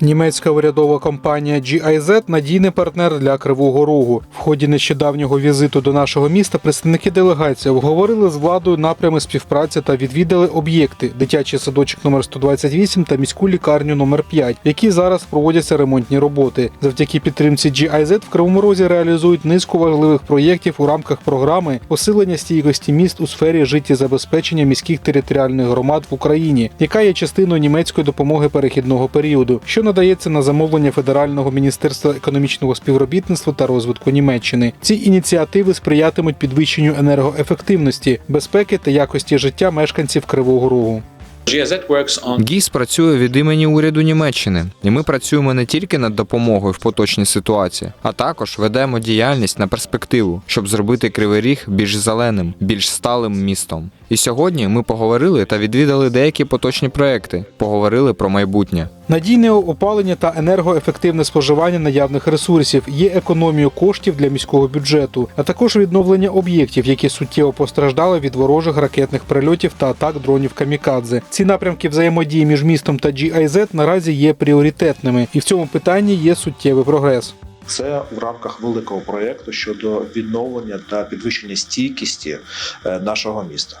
Німецька урядова компанія GIZ – надійний партнер для Кривого Рогу. В ході нещодавнього візиту до нашого міста представники делегації обговорили з владою напрями співпраці та відвідали об'єкти дитячий садочок номер 128 та міську лікарню номер 5, в якій зараз проводяться ремонтні роботи. Завдяки підтримці GIZ в Кривому Розі реалізують низку важливих проєктів у рамках програми посилення стійкості міст у сфері життєзабезпечення міських територіальних громад в Україні, яка є частиною німецької допомоги перехідного періоду, що надається на замовлення Федерального міністерства економічного співробітництва та розвитку Німеччини. Ці ініціативи сприятимуть підвищенню енергоефективності, безпеки та якості життя мешканців Кривого Рогу. ГІС працює від імені уряду Німеччини, і ми працюємо не тільки над допомогою в поточній ситуації, а також ведемо діяльність на перспективу, щоб зробити Кривий Ріг більш зеленим, більш сталим містом. І сьогодні ми поговорили та відвідали деякі поточні проекти, поговорили про майбутнє. Надійне опалення та енергоефективне споживання наявних ресурсів є економією коштів для міського бюджету, а також відновлення об'єктів, які суттєво постраждали від ворожих ракетних прильотів та атак дронів камікадзе. Ці напрямки взаємодії між містом та GIZ наразі є пріоритетними, і в цьому питанні є суттєвий прогрес. Це в рамках великого проєкту щодо відновлення та підвищення стійкості е, нашого міста.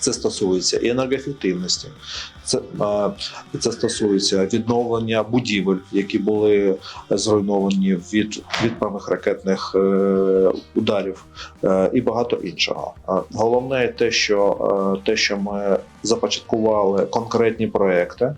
Це стосується і енергоефективності, це, це стосується відновлення будівель, які були зруйновані від відправних ракетних е, ударів, е, і багато іншого. Головне те, що е, те, що ми започаткували конкретні проекти,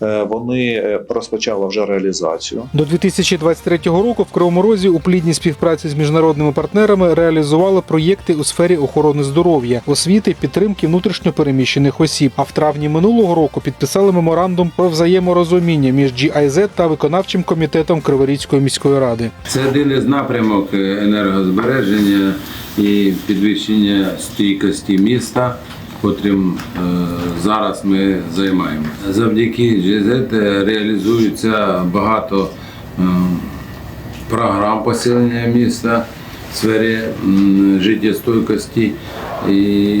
вони розпочали вже реалізацію. До 2023 року в Кривому Розі у плідній співпраці з міжнародними партнерами реалізували проєкти у сфері охорони здоров'я, освіти, підтримки внутрішньопереміщених осіб. А в травні минулого року підписали меморандум про взаєморозуміння між GIZ та виконавчим комітетом Криворізької міської ради. Це один із напрямок е, енергозбереження і підвищення стійкості міста, котрим е, зараз ми займаємося. Завдяки GZ реалізується багато е, програм посилення міста в сфері життєстойкості і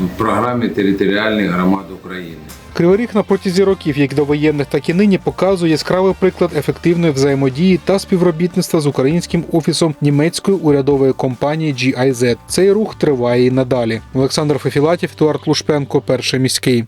в програмі територіальних громад України. Кривий Ріг на протязі років, як довоєнних, так і нині, показує яскравий приклад ефективної взаємодії та співробітництва з українським офісом німецької урядової компанії GIZ. Цей рух триває і надалі. Олександр Фефілатів, Туарт Лушпенко, перший міський.